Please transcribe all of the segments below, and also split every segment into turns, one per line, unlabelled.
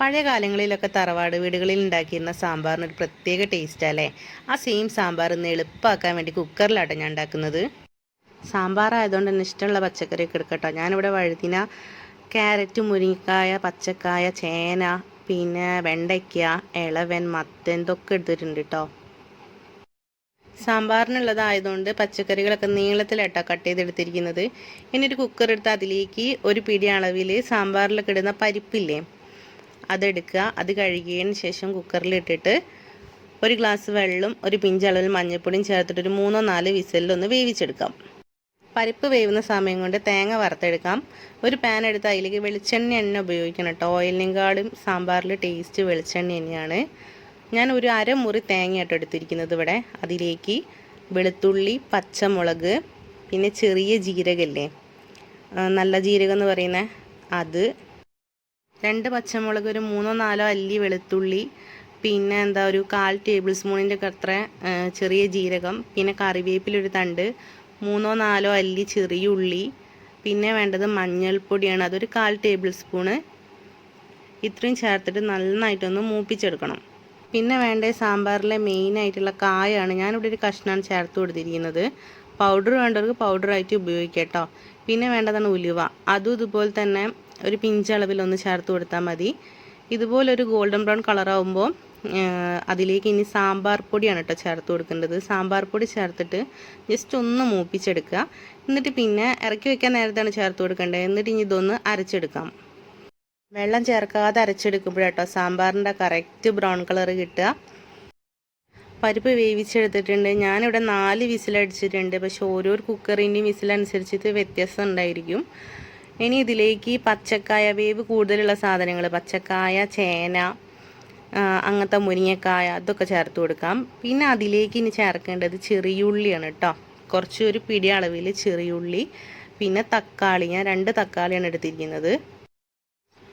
പഴയ കാലങ്ങളിലൊക്കെ തറവാട് വീടുകളിൽ ഉണ്ടാക്കിയിരുന്ന സാമ്പാറിന് ഒരു പ്രത്യേക ടേസ്റ്റ് അല്ലേ? ആ സെയിം സാമ്പാർ ഇന്ന് എളുപ്പമാക്കാൻ വേണ്ടി കുക്കറിലാട്ടോ ഞാൻ ഉണ്ടാക്കുന്നത്. സാമ്പാർ ആയതുകൊണ്ട് തന്നെ ഇഷ്ടമുള്ള പച്ചക്കറിയൊക്കെ എടുക്കട്ടോ. ഞാനിവിടെ വഴുതിന ക്യാരറ്റ് മുരിങ്ങക്കായ പച്ചക്കായ ചേന പിന്നെ വെണ്ടയ്ക്ക ഇളവൻ മത്തൻ ഇതൊക്കെ എടുത്തിട്ടുണ്ട് കേട്ടോ സാമ്പാറിനുള്ളതായതുകൊണ്ട് പച്ചക്കറികളൊക്കെ നീളത്തിലാട്ടോ കട്ട് ചെയ്തെടുത്തിരിക്കുന്നത്. ഇനി ഒരു കുക്കർ എടുത്ത് അതിലേക്ക് ഒരു പിടി അളവിൽ സാമ്പാറിലൊക്കെ ഇടുന്ന പരിപ്പില്ലേ? അതെടുക്കുക. അത് കഴുകിയതിന് ശേഷം കുക്കറിൽ ഇട്ടിട്ട് ഒരു ഗ്ലാസ് വെള്ളം ഒരു പിഞ്ചളവിൽ മഞ്ഞൾപ്പൊടിയും ചേർത്തിട്ട് ഒരു മൂന്നോ നാല് വിസലിലൊന്ന് വേവിച്ചെടുക്കാം. പരിപ്പ് വേവുന്ന സമയം കൊണ്ട് തേങ്ങ വറുത്തെടുക്കാം. ഒരു പാൻ എടുത്ത് അതിലേക്ക് വെളിച്ചെണ്ണ എണ്ണ ഉപയോഗിക്കണം കേട്ടോ ഓയിലിനെക്കാളും സാമ്പാറിൽ ടേസ്റ്റ് വെളിച്ചെണ്ണ തന്നെയാണ്. ഞാൻ ഒരു അരമുറി തേങ്ങയായിട്ട് എടുത്തിരിക്കുന്നത് ഇവിടെ. അതിലേക്ക് വെളുത്തുള്ളി പച്ചമുളക് പിന്നെ ചെറിയ ജീരകല്ലേ? നല്ല ജീരകം എന്ന് പറയുന്ന അത് രണ്ട് പച്ചമുളക് ഒരു മൂന്നോ നാലോ അല്ലി വെളുത്തുള്ളി പിന്നെ എന്താ ഒരു കാൽ ടേബിൾ സ്പൂണിന്റെ അത്ര ചെറിയ ജീരകം പിന്നെ കറിവേപ്പിലൊരു തണ്ട് മൂന്നോ നാലോ അല്ലി ചെറിയ ഉള്ളി പിന്നെ വേണ്ടത് മഞ്ഞൾപ്പൊടിയാണ് അതൊരു കാൽ ടേബിൾ സ്പൂണ് ഇത്രയും ചേർത്തിട്ട് നന്നായിട്ടൊന്ന് മൂപ്പിച്ചെടുക്കണം. പിന്നെ വേണ്ട സാമ്പാറിലെ മെയിൻ ആയിട്ടുള്ള കായാണ് ഞാനിവിടെ ഒരു കഷ്ണമാണ് ചേർത്ത് കൊടുത്തിരിക്കുന്നത്. പൗഡർ വേണ്ടവർക്ക് പൗഡറായിട്ട് ഉപയോഗിക്കാം കേട്ടോ. പിന്നെ വേണ്ടതാണ് ഉലുവ. അതും ഇതുപോലെ തന്നെ ഒരു പിഞ്ച് ഒന്ന് ചേർത്ത് കൊടുത്താൽ മതി. ഇതുപോലെ ഒരു ഗോൾഡൻ ബ്രൗൺ കളറാവുമ്പോൾ അതിലേക്ക് ഇനി സാമ്പാർ പൊടിയാണ് കേട്ടോ ചേർത്ത് കൊടുക്കേണ്ടത്. സാമ്പാർ പൊടി ചേർത്തിട്ട് ജസ്റ്റ് ഒന്ന് മൂപ്പിച്ചെടുക്കുക. എന്നിട്ട് പിന്നെ ഇറക്കി വെക്കാൻ നേരത്താണ് ചേർത്ത് കൊടുക്കേണ്ടത്. എന്നിട്ട് ഇനി ഇതൊന്ന് അരച്ചെടുക്കാം. വെള്ളം ചേർക്കാതെ അരച്ചെടുക്കുമ്പോഴാട്ടോ സാമ്പാറിന്റെ കറക്റ്റ് ബ്രൗൺ കളർ കിട്ടുക. പരിപ്പ് വേവിച്ചെടുത്തിട്ടുണ്ട്. ഞാനിവിടെ നാല് വിസിലടിച്ചിട്ടുണ്ട്. പക്ഷെ ഓരോ കുക്കറിന്റെയും വിസിലനുസരിച്ചിട്ട് വ്യത്യാസം ഉണ്ടായിരിക്കും. ഇനി ഇതിലേക്ക് പച്ചക്കായ വേവ് കൂടുതലുള്ള സാധനങ്ങൾ പച്ചക്കായ ചേന അങ്ങനത്തെ മുരിങ്ങക്കായ അതൊക്കെ ചേർത്ത് കൊടുക്കാം. പിന്നെ അതിലേക്ക് ഇനി ചേർക്കേണ്ടത് ചെറിയുള്ളിയാണ് കേട്ടോ കുറച്ച് ഒരു പിടി അളവിൽ ചെറിയുള്ളി പിന്നെ തക്കാളി. ഞാൻ രണ്ട് തക്കാളിയാണ് എടുത്തിരിക്കുന്നത്.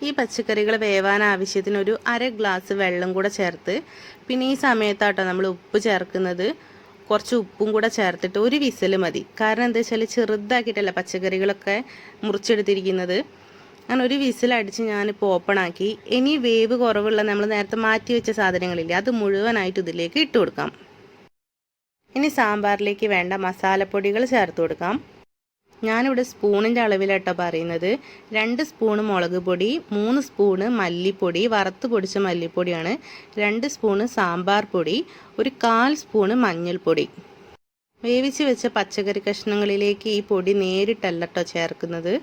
ഈ പച്ചക്കറികൾ വേവാൻ ആവശ്യത്തിന് ഒരു അര ഗ്ലാസ് വെള്ളം കൂടെ ചേർത്ത് പിന്നെ ഈ സമയത്താട്ടോ നമ്മൾ ഉപ്പ് ചേർക്കുന്നത് കുറച്ച് ഉപ്പും കൂടെ ചേർത്തിട്ട് ഒരു വിസൽ മതി. കാരണം എന്താ വെച്ചാൽ ചെറുതാക്കിയിട്ടല്ല പച്ചക്കറികളൊക്കെ മുറിച്ചെടുത്തിരിക്കുന്നത്. അങ്ങനെ ഒരു വിസൽ അടിച്ച് ഞാനിപ്പോൾ ഓപ്പൺ ആക്കി ഇനി വേവ് കുറവുള്ള നമ്മൾ നേരത്തെ മാറ്റി വെച്ച സാധനങ്ങളില്ലേ അത് മുഴുവനായിട്ട് ഇതിലേക്ക് ഇട്ട് കൊടുക്കാം. ഇനി സാമ്പാറിലേക്ക് വേണ്ട മസാലപ്പൊടികൾ ചേർത്ത് കൊടുക്കാം. ഞാനിവിടെ സ്പൂണിന്റെ അളവിലാട്ടോ പറയുന്നത്. രണ്ട് സ്പൂണ് മുളക് പൊടി മൂന്ന് സ്പൂണ് മല്ലിപ്പൊടി വറുത്ത് പൊടിച്ച മല്ലിപ്പൊടിയാണ്. രണ്ട് സ്പൂണ് സാമ്പാർ പൊടി ഒരു കാൽ സ്പൂണ് മഞ്ഞൾപ്പൊടി. വേവിച്ച് വെച്ച പച്ചക്കറി കഷ്ണങ്ങളിലേക്ക് ഈ പൊടി നേരിട്ടല്ല കേട്ടോ ചേർക്കുന്നത്.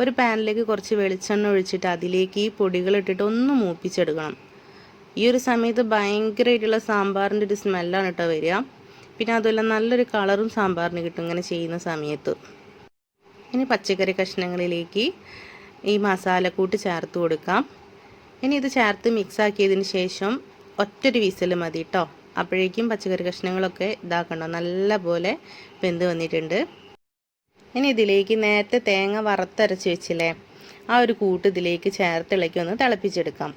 ഒരു പാനിലേക്ക് കുറച്ച് വെളിച്ചെണ്ണ ഒഴിച്ചിട്ട് അതിലേക്ക് ഈ പൊടികൾ ഇട്ടിട്ട് ഒന്ന് മൂപ്പിച്ചെടുക്കണം. ഈ ഒരു സമയത്ത് ഭയങ്കരമായിട്ടുള്ള സാമ്പാറിന്റെ ഒരു സ്മെല്ലാണ് കേട്ടോ വരിക. പിന്നെ അതുമല്ല നല്ലൊരു കളറും സാമ്പാറിന് കിട്ടും ഇങ്ങനെ ചെയ്യുന്ന സമയത്ത്. ഇനി പച്ചക്കറി കഷ്ണങ്ങളിലേക്ക് ഈ മസാലക്കൂട്ട് ചേർത്ത് കൊടുക്കാം. ഇനി ഇത് ചേർത്ത് മിക്സ് ആക്കിയതിന് ശേഷം ഒറ്റൊരു വിസിൽ മതി കേട്ടോ അപ്പോഴേക്കും പച്ചക്കറി കഷ്ണങ്ങളൊക്കെ ഇതാക്കണം നല്ല പോലെ വെന്ത് വന്നിട്ടുണ്ട്. ഇനി ഇതിലേക്ക് നേരത്തെ തേങ്ങ വറുത്തരച്ച് വെച്ചില്ലേ ആ ഒരു കൂട്ട് ഇതിലേക്ക് ചേർത്തിളക്കി ഒന്ന് തിളപ്പിച്ചെടുക്കാം.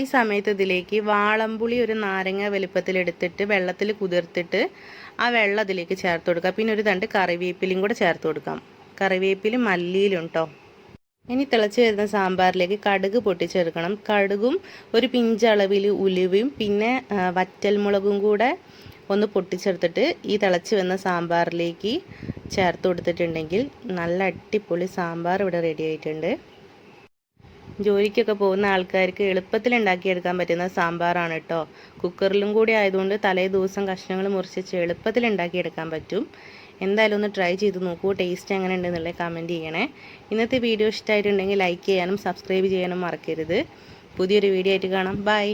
ഈ സമയത്ത് ഇതിലേക്ക് വാളംപുളി ഒരു നാരങ്ങ വലിപ്പത്തിൽ എടുത്തിട്ട് വെള്ളത്തിൽ കുതിർത്തിട്ട് ആ വെള്ളം അതിലേക്ക് ചേർത്ത് കൊടുക്കുക. പിന്നെ ഒരു തണ്ട് കറിവേപ്പിലയും കൂടെ ചേർത്ത് കൊടുക്കാം. കറിവേപ്പിലും മല്ലിയിലും കേട്ടോ ഇനി തിളച്ച് വരുന്ന സാമ്പാറിലേക്ക് കടുക് പൊട്ടിച്ചെടുക്കണം. കടുകും ഒരു പിഞ്ചളവിൽ ഉലുവയും പിന്നെ വറ്റൽമുളകും കൂടെ ഒന്ന് പൊട്ടിച്ചെടുത്തിട്ട് ഈ തിളച്ച് വന്ന സാമ്പാറിലേക്ക് ചേർത്ത് കൊടുത്തിട്ടുണ്ടെങ്കിൽ നല്ല അടിപൊളി സാമ്പാർ ഇവിടെ റെഡി ആയിട്ടുണ്ട്. ജോലിക്കൊക്കെ പോകുന്ന ആൾക്കാർക്ക് എളുപ്പത്തിൽ ഉണ്ടാക്കിയെടുക്കാൻ പറ്റുന്ന സാമ്പാറാണ് കേട്ടോ കുക്കറിലും കൂടി ആയതുകൊണ്ട് തലേ ദിവസം കഷ്ണങ്ങൾ മുറിച്ച് എളുപ്പത്തിൽ ഉണ്ടാക്കിയെടുക്കാൻ പറ്റും. എന്തായാലും ഒന്ന് ട്രൈ ചെയ്ത് നോക്കൂ ടേസ്റ്റ് എങ്ങനെ ഉണ്ടെന്നുള്ളത് കമന്റ് ചെയ്യണേ. ഇന്നത്തെ വീഡിയോ ഇഷ്ടമായിട്ടുണ്ടെങ്കിൽ ലൈക്ക് ചെയ്യാനും സബ്സ്ക്രൈബ് ചെയ്യാനും മറക്കരുത്. പുതിയൊരു വീഡിയോ ആയിട്ട് കാണാം. ബൈ